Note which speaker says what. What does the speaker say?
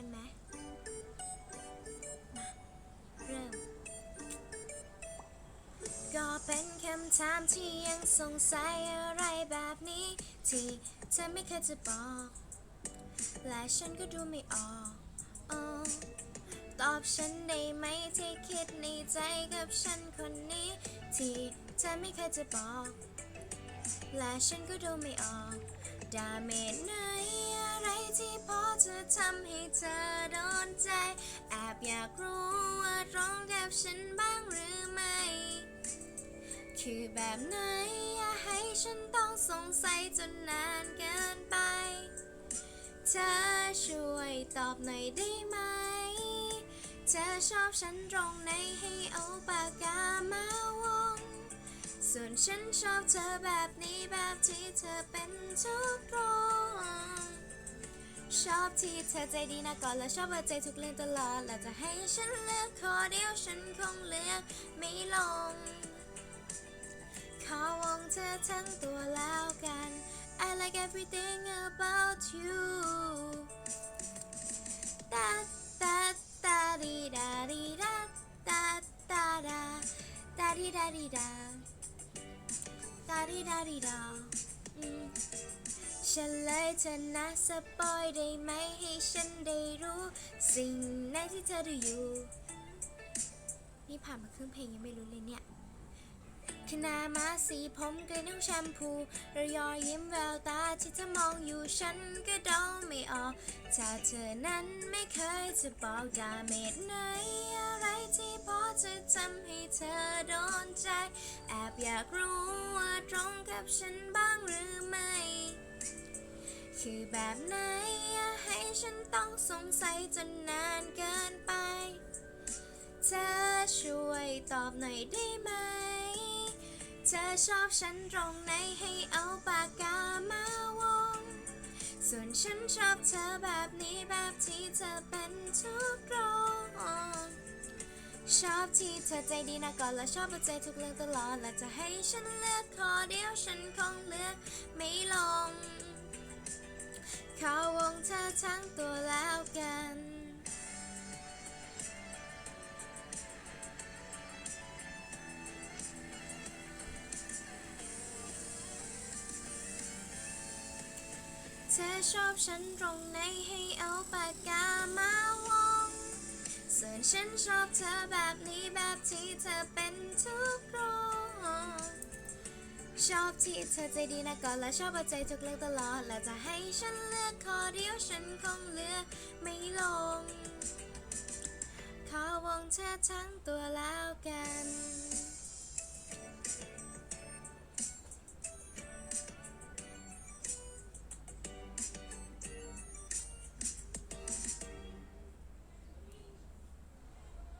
Speaker 1: กันไหมมาเริ่ม ก็เป็นคำถามที่ยังสงสัยอะไรแบบนี้ ที่เธอไม่เคยจะบอก และฉันก็ดูไม่ออกอตอบฉันได้ไหมที่คิดในใจกับฉันคนนี้ ที่เธอไม่เคยจะบอก และฉันก็ดูไม่ออกดาเมจไหน ที่พอจะทำให้เธอโดนใจ แอบอยากรู้ว่าตรงกับฉันบ้างหรือไม่ คือแบบไหนอย่าให้ฉันต้องสงสัยจนนานเกินไป เธอช่วยตอบหน่อยได้ไหม เธอชอบฉันตรงไหนให้เอาปากกามาวง ส่วนฉันชอบเธอแบบนี้แบบที่เธอเป็นทุกตรง ชอบที่เธอใจดีนะก่อนและชอบว่าใจทุกเรื่องตลอด และจะให้ฉันเลือกขอเดียวฉันคงเลือกไม่ลง ขอวงเธอทั้งตัวแล้วกัน I like everything about you ตาตาตาดีดาดีดาตาตาดาตาดีดาดีดาตาดีดาดีดา เฉลยเธอนะสปอยได้ไหมให้ฉันได้รู้ สิ่งไหนที่เธอดูอยู่ นี่ผ่านมาครึ่งเพลงยังไม่รู้เลยเนี่ยขนามาสีผมกระนุ่งแชมพูระยอยิ้มแววตาที่เธอมองอยู่ฉันก็เดาไม่ออกถ้าเธอนั้นไม่เคยจะบอกดาเมจไหนอะไรที่พอจะทำให้เธอโดนใจ แอบอยากรู้ว่าตรงกับฉันบ้างหรือ คือแบบไหนอย่าให้ฉันต้องสงสัยจนนานเกินไป เธอช่วยตอบหน่อยได้ไหม เธอชอบฉันตรงไหนให้เอาปากกามาวง ส่วนฉันชอบเธอแบบนี้แบบที่เธอเป็นทุกตรงชอบที่เธอใจดีนะก่อนและชอบเอาใจทุกเรื่องตลอดและจะให้ฉันเลือกขอเดียวฉันคงเลือกไม่ลง ขอวงเธอทั้งตัวแล้วกัน เธอชอบฉันตรงไหนให้เอาปากกามาวง ส่วนฉันชอบเธอแบบนี้แบบที่เธอเป็นทุกตรง ชอบที่เธอใจดีนะก่อนและชอบเอาใจทุกเรื่องตลอด และจะให้ฉันเลือกขอเดียวฉันคงเลือกไม่ลง ขอวงเธอทั้งตัวแล้วกัน